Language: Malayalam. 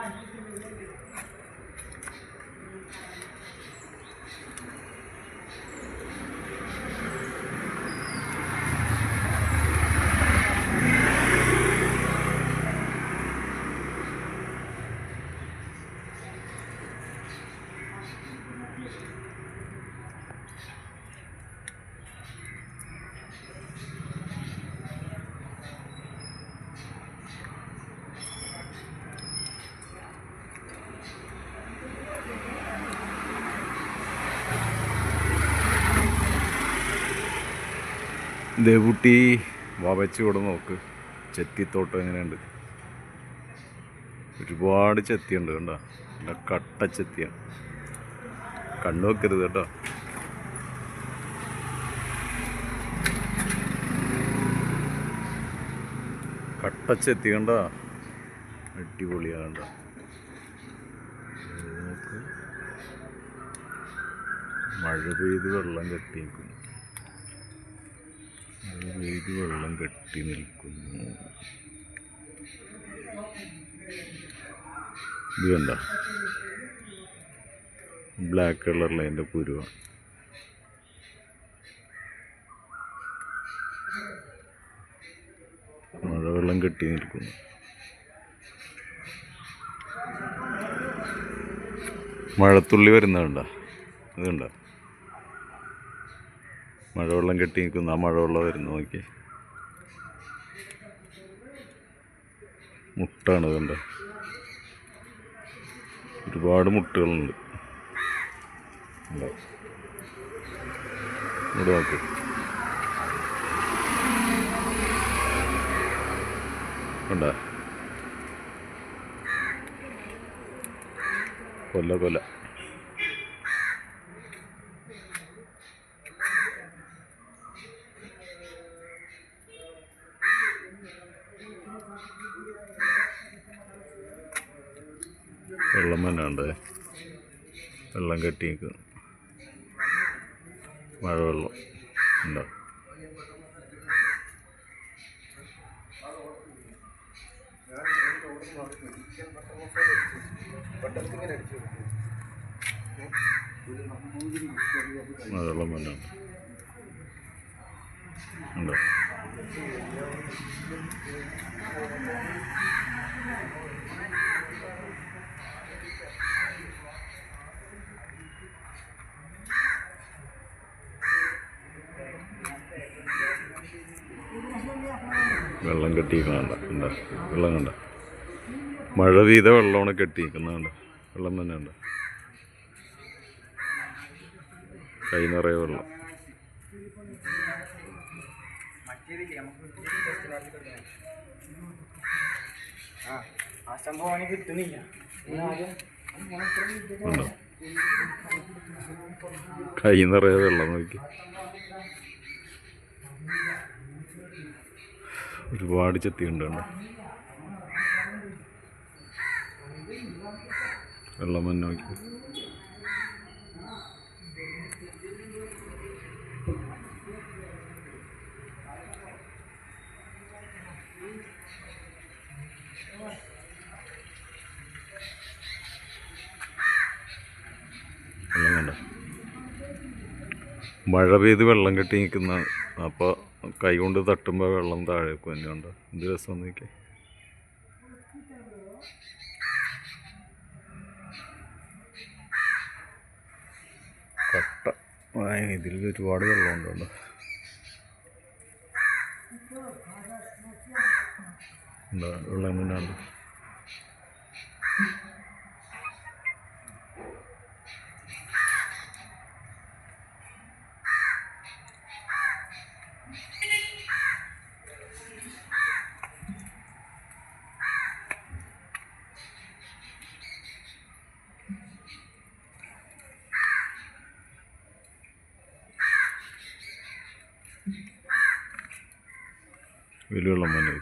time. ദേവുട്ടി വവച്ച് ഇവിടെ നോക്ക്. ചെത്തിത്തോട്ടം എങ്ങനെയുണ്ട്? ഒരുപാട് ചെത്തിയുണ്ട് കണ്ടോ? നല്ല കട്ട ചെത്തിയാണ്. കണ്ണു വെക്കരുത് കേട്ടോ. കട്ട ചെത്തി കണ്ടോ? അടിപൊളിയാണ് കണ്ടോ? മഴ പെയ്ത് വെള്ളം കെട്ടി നിൽക്കുന്നു പെയ്ത് വെള്ളം കെട്ടി നിൽക്കുന്നു. ഇത് കണ്ട ബ്ലാക്ക് കളറിലെ അതിന്റെ പുരുവ മഴ വെള്ളം കെട്ടി നിൽക്കുന്നു. മഴത്തുള്ളി വരുന്നതുണ്ടോ അതുണ്ട മഴവെള്ളം കെട്ടി നിൽക്കുന്ന. ആ മഴവെള്ളം വരുന്നു നോക്കി. മുട്ടാണ് ഇതുണ്ട്. ഒരുപാട് മുട്ടുകളുണ്ട്? ഇവിടെ നോക്കി. ഉണ്ടോ? കൊല്ല കൊല്ല വെള്ളം തന്നെ ഉണ്ട് വെള്ളം കെട്ടി നിൽക്കും മഴവെള്ളം ഉണ്ടോ. മഴവെള്ളം തന്നെ ഉണ്ട്. വെള്ളം കെട്ടിയിരിക്കുന്നുണ്ട് എന്താ വെള്ളം കണ്ട? മഴ പെയ്ത വെള്ളമാണ് കെട്ടിയിരിക്കുന്നുണ്ട് വെള്ളം തന്നെ ഉണ്ട് കൈ നിറയെ വെള്ളം. കൈ നിറയെ വെള്ളം നോക്കി. ഒരുപാട് ചെത്തിയുണ്ട് കണ്ടോ? വെള്ളം കണ്ടോ? മഴ പെയ്ത് വെള്ളം കെട്ടി നിൽക്കുന്ന അപ്പോൾ കൈ കൊണ്ട് തട്ടുമ്പോൾ വെള്ളം താഴേക്ക് തന്നെയുണ്ട് എന്ത് രസം നോക്കി കട്ട. ഇതിൽ ഒരുപാട് കണ്ടോ? എന്താ വെള്ളം എങ്ങനെയുണ്ട്? വെല്ലുവെള്ളം വേണ്ടി